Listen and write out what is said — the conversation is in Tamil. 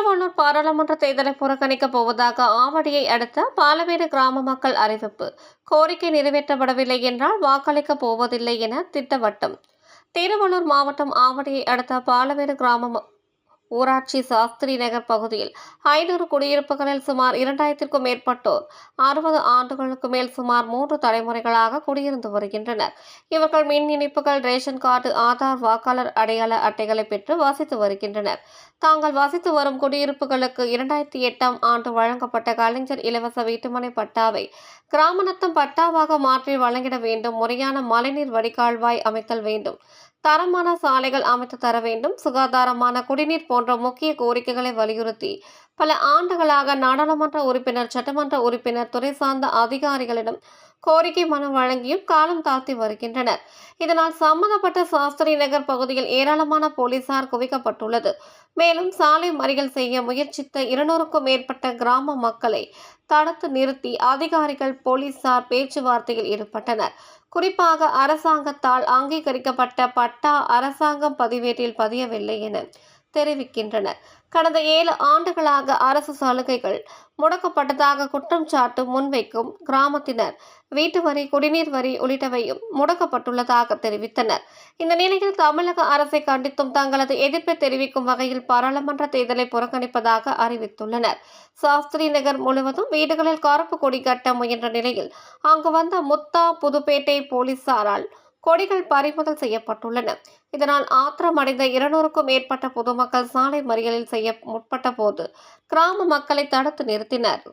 திருவள்ளூர் பாராளுமன்ற தேர்தலை புறக்கணிக்கப் போவதாக ஆவடியை அடுத்த பாலமேடு கிராம மக்கள் அறிவிப்பு. கோரிக்கை நிறைவேற்றப்படவில்லை என்றால் வாக்களிக்கப் போவதில்லை என திட்டவட்டம். திருவள்ளூர் மாவட்டம் ஆவடியை அடுத்த பாலமேடு கிராம ஊராட்சி சாஸ்திரி நகர் பகுதியில் ஐநூறு குடியிருப்புகளில் சுமார் இரண்டாயிரத்திற்கும் மேற்பட்டோர் அறுபது ஆண்டுகளுக்கு மேல் சுமார் மூன்று தலைமுறைகளாக குடியிருந்து வருகின்றனர். இவர்கள் மின் இணைப்புகள் ரேஷன் கார்டு ஆதார் வாக்காளர் அடையாள அட்டைகளை பெற்று வசித்து வருகின்றனர். தாங்கள் வசித்து வரும் குடியிருப்புகளுக்கு இரண்டாயிரத்தி எட்டாம் ஆண்டு வழங்கப்பட்ட கலைஞர் இலவச வீட்டுமனை பட்டாவை கிராமநத்தம் பட்டாவாக மாற்றி வழங்கிட வேண்டும். முறையான மழைநீர் வடிகால்வாய் அமைத்தல் வேண்டும். தரமான சாலைகள் அமைத்து தர வேண்டும். சுகாதாரமான குடிநீர் போன்ற முக்கிய கோரிக்கைகளை வலியுறுத்தி பல ஆண்டுகளாக நாடாளுமன்ற உறுப்பினர் சட்டமன்ற உறுப்பினர் துறை சார்ந்த அதிகாரிகளிடம் கோரிக்கை மனு வழங்கியும் காலம் தாழ்த்தி வருகின்றனர். இதனால் சம்பந்தப்பட்ட சாஸ்திரி நகர் பகுதியில் ஏராளமான போலீசார் குவிக்கப்பட்டுள்ளது. மேலும் சாலை மறியல் செய்ய முயற்சித்த இருநூறுக்கும் மேற்பட்ட கிராம மக்களை தடுத்து நிறுத்தி அதிகாரிகள் போலீசார் பேச்சுவார்த்தையில் ஈடுபட்டனர். குறிப்பாக அரசாங்கத்தால் அங்கீகரிக்கப்பட்ட பட்டா அரசாங்கம் பதிவேட்டில் பதியவில்லை என தெரிவிக்கின்றனர். கடந்த ஏழு ஆண்டுகளாக அரசு சலுகைகள் முடக்கப்பட்டதாக குற்றம் சாட்டு முன்வைக்கும் கிராமத்தினர் வீட்டு வரி குடிநீர் வரி உள்ளிட்டவையும் முடக்கப்பட்டுள்ளதாக தெரிவித்தனர். இந்த நிலையில் தமிழக அரசை கண்டித்தும் தங்களது எதிர்ப்பை தெரிவிக்கும் வகையில் பாராளுமன்ற தேர்தலை புறக்கணிப்பதாக அறிவித்துள்ளனர். சாஸ்திரி நகர் முழுவதும் வீடுகளில் கருப்பு கொடி கட்ட முயன்ற நிலையில் அங்கு வந்த முத்தா புதுப்பேட்டை போலீசாரால் கொடிகள் பறிமுதல் செய்யப்பட்டுள்ளன இதனால் ஆத்திரமடைந்த இருநூறுக்கும் மேற்பட்ட பொதுமக்கள் சாலை மறியலில் செய்ய முற்பட்ட போது கிராம மக்களை தடுத்து நிறுத்தினர்